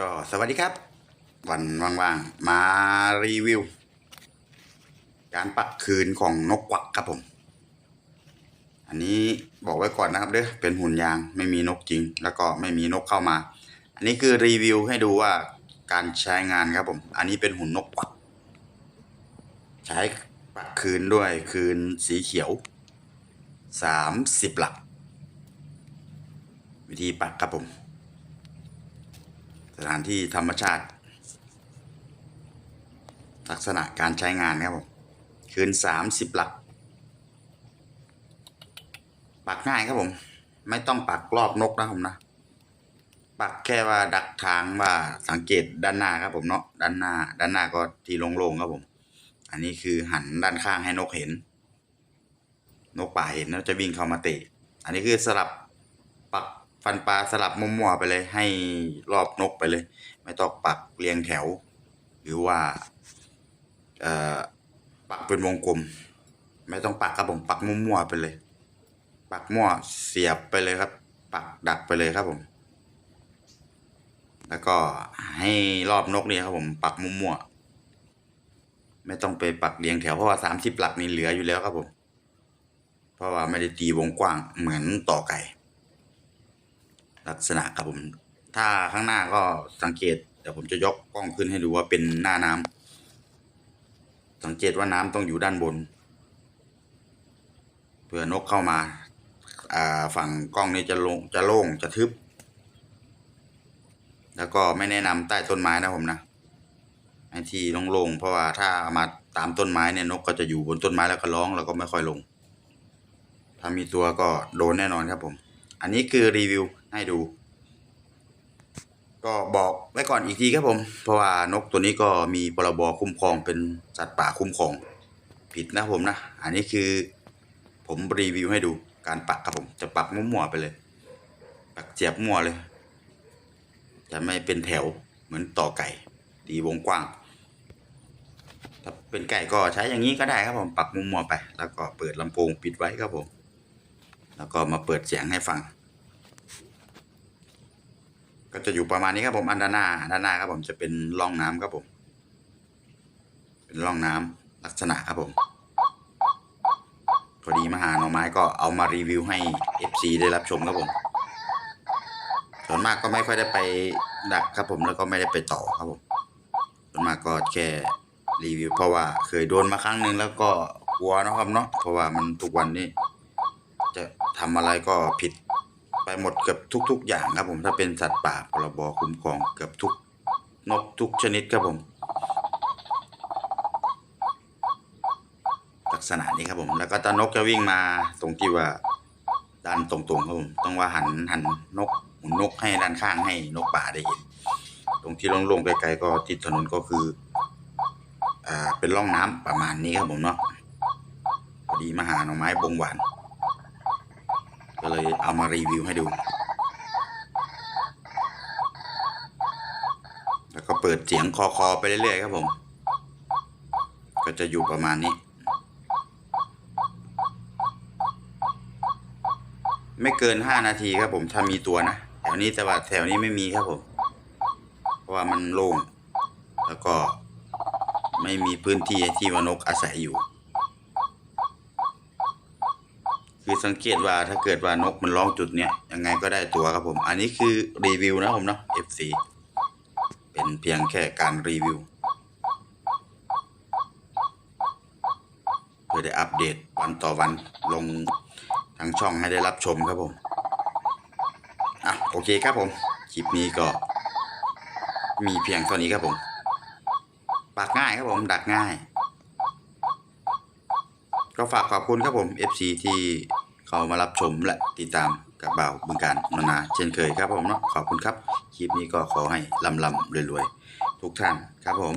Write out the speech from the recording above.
ก็สวัสดีครับ วันว่างๆ มารีวิว การปักคืนของนกกวักครับผม อันนี้บอกไว้ก่อนนะครับเด้อเป็นหุ่นยางไม่มีนกจริง แล้วก็ไม่มีนกเข้ามา อันนี้คือรีวิวให้ดูว่าการใช้งานครับผม อันนี้เป็นหุ่นนกกวัก ใช้ปักคืนด้วยคืนสีเขียวสามสิบหลัก วิธีปักครับผม สถานที่ธรรมชาติ ลักษณะการใช้งานครับผมคืนสามสิบหลัก ปักง่ายครับผม ไม่ต้องปักรอบนกนะผมนะ ปักแค่ว่าดักทางว่าสังเกตด้านหน้าครับผมเนาะด้านหน้า ด้านหน้าก็ทีโล่งๆครับผม อันนี้คือหันด้านข้างให้นกเห็น นกป่าเห็นแล้วจะวิ่งเข้ามาเตะ อันนี้คือสลับปัก ฟันปลาสลับมุมมัวๆไปเลย ให้รอบนกไปเลย ไม่ต้องปักเรียงแถว หรือว่าเอ่อปักเป็นวงกลม ไม่ต้องปักครับผมปักมุมมัวๆไปเลย ปักมั่วเสียบไปเลยครับ ปักดักไปเลยครับผม แล้วก็ให้รอบนกนี่ครับผม ปักมุมมัวไม่ต้องไปปักเรียงแถวเพราะว่าสามสิบหลักนี่เหลืออยู่แล้วครับผม เพราะว่าไม่ได้ตีวงกว้างเหมือนต่อไก่ ลักษณะครับผมถ้าข้างหน้าก็สังเกตเดี๋ยวผมจะยกกล้องขึ้นให้ดูว่าเป็นหน้าน้ำสังเกตว่าน้ำต้องอยู่ด้านบนเผื่อนกเข้ามาอ่าฝั่งกล้องนี้จะลงจะโล่งจะทึบ แล้วก็ไม่แนะนำใต้ต้นไม้นะผมนะให้ที่โล่งๆเพราะว่าถ้ามาตามต้นไม้เนี่ยนกก็จะอยู่บนต้นไม้แล้วก็ร้องแล้วก็ไม่ค่อยลง ถ้ามีตัวก็โดนแน่นอนครับผม อันนี้คือรีวิว ให้ดู ก็บอกไว้ก่อนอีกทีครับผม เพราะว่านกตัวนี้ก็มีพรบคุ้มครองเป็นสัตว์ป่าคุ้มครอง ผิดนะผมนะ อันนี้คือ ผมรีวิวให้ดูการปักครับผมจะปักมั่วๆไปเลย ปักเจียบมั่วเลย จะไม่เป็นแถวเหมือนต่อไก่ ดีวงกว้างถ้าเป็นไก่ก็ใช้อย่างนี้ก็ได้ครับผมปักมุมมัวไป แล้วก็เปิดลำโพงปิดไว้ครับผม แล้วก็มาเปิดเสียงให้ฟัง ก็จะอยู่ประมาณนี้ครับผมอันด้านหน้าด้านหน้าครับผมจะเป็นร่องน้ำครับผม เป็นร่องน้ำลักษณะครับผมพอดีมาหาหน่อไม้ก็เอามารีวิวให้ FC ได้รับชมครับผมส่วนมากก็ไม่ค่อยได้ไปดักครับผมแล้วก็ไม่ได้ไปต่อครับผมส่วนมากก็แค่รีวิว เพราะว่าเคยโดนมาครั้งหนึ่งแล้วก็กลัวนะครับเนาะเพราะว่ามันทุกวันนี้ จะทำอะไรก็ผิด ไปหมดเกือบทุก ๆ อย่างครับผมถ้าเป็นสัตว์ป่าพรบคุ้มครองเกือบทุกนกทุกชนิดครับผม ลักษณะนี้ครับผม แล้วก็ตานกจะวิ่งมาตรงที่ว่าด้านตรงๆครับผมต้องว่าหันหันนกหมุนนกให้ด้านข้างให้นกป่าได้เห็น ตรงที่โล่งๆไกลๆก็ติดถนนก็คืออ่าเป็นร่องน้ำประมาณนี้ครับผมเนาะพอดีมาหาหน่อไม้บงหวาน ก็เลยเอามารีวิวให้ดู แล้วก็เปิดเสียงคอคอๆไปเรื่อยๆครับผม ก็จะอยู่ประมาณนี้ ไม่เกินห้านาทีครับผมถ้ามีตัวนะแถวนี้แต่ว่าแถวนี้ไม่มีครับผม เพราะว่ามันโล่งแล้วก็ไม่มีพื้นที่ที่วานกอาศัยอยู่ คือสังเกตว่าถ้าเกิดว่านกมันร้องจุดเนี้ยยังไงก็ได้ตัวครับผม อันนี้คือรีวิวนะผมเนาะ FC เป็นเพียงแค่การรีวิวเพื่อได้อัปเดตวันต่อวันลงทางช่องให้ได้รับชมครับผมอะโอเคครับผม คลิปนี้ก็ มีเพียงเท่านี้ครับผมปักง่ายครับผมดักง่าย ก็ฝากขอบคุณครับผม FC ที่ เขามารับชมและติดตามกับบ่าวบึงการนานาเช่นเคยครับผมเนาะขอบคุณครับ คลิปนี้ก็ขอให้ลำลำรวยๆ ทุกท่านครับผม